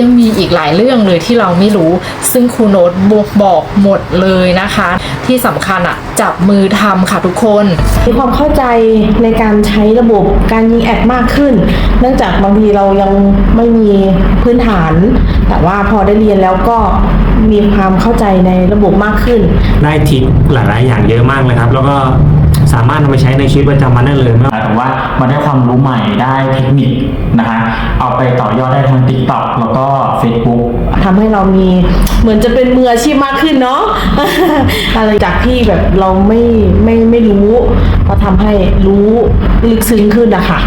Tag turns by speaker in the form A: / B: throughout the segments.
A: ยังมีอีกหลายเรื่องเลยที่เราไม่รู้ ซึ่งครูโน้ตบอกบอกหมดเลยนะคะ ที่สำคัญอะจับมือทำค่ะทุกคน
B: มีความเข้าใจในการใช้ระบบการยิงแอดมากขึ้น เนื่องจากบางทีเรายังไม่มีพื้นฐาน แต่ว่าพอได้เรียนแล้วก็มีความเข้าใจในระบบมากขึ้น
C: ได้ทริคหลาย ๆ อย่างเยอะมากเลยครับ แล้วก็ สามารถนำไปใช้ในชีวิตประจำวันได้เลยไม่ว่า
D: แต่ว่ามันได้ความรู้ใหม่ได้เทคนิคนะคะเอาไปต่อยอดได้ทาง TikTok แล้วก็ Facebook
B: ทำให้เรามีเหมือนจะเป็นมืออาชีพมากขึ้นเนาะ อะไรจากที่แบบเราไม่ไม่ไม่รู้ก็ทำให้รู้ลึกซึ้งขึ้นนะคะ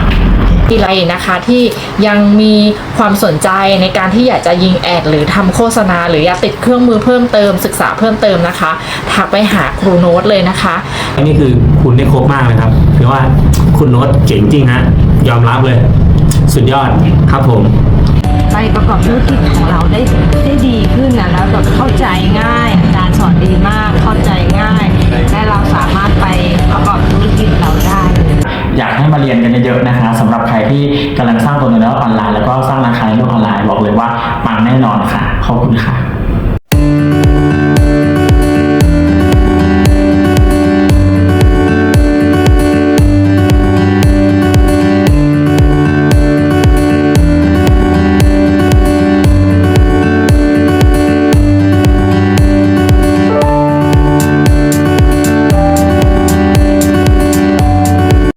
A: ที่ไรนะคะที่ยังมีความสนใจในการที่อยากจะยิงแอด หรือทำโฆษณา หรืออยากติดเครื่องมือเพิ่มเติม ศึกษาเพิ่มเติมนะคะทักไปหาครูโน้ตเลยนะคะ
C: อันนี้คือคุณได้ครบมากเลยครับถือว่าคุณโน้ตเจ๋งจริงฮะยอมรับเลย สุดยอดครับผม
E: ไปประกอบธุรกิจของเราได้ได้ดีขึ้นนะแล้ว
D: เลยว่าปังแน่นอนค่ะ ขอบคุณค่ะ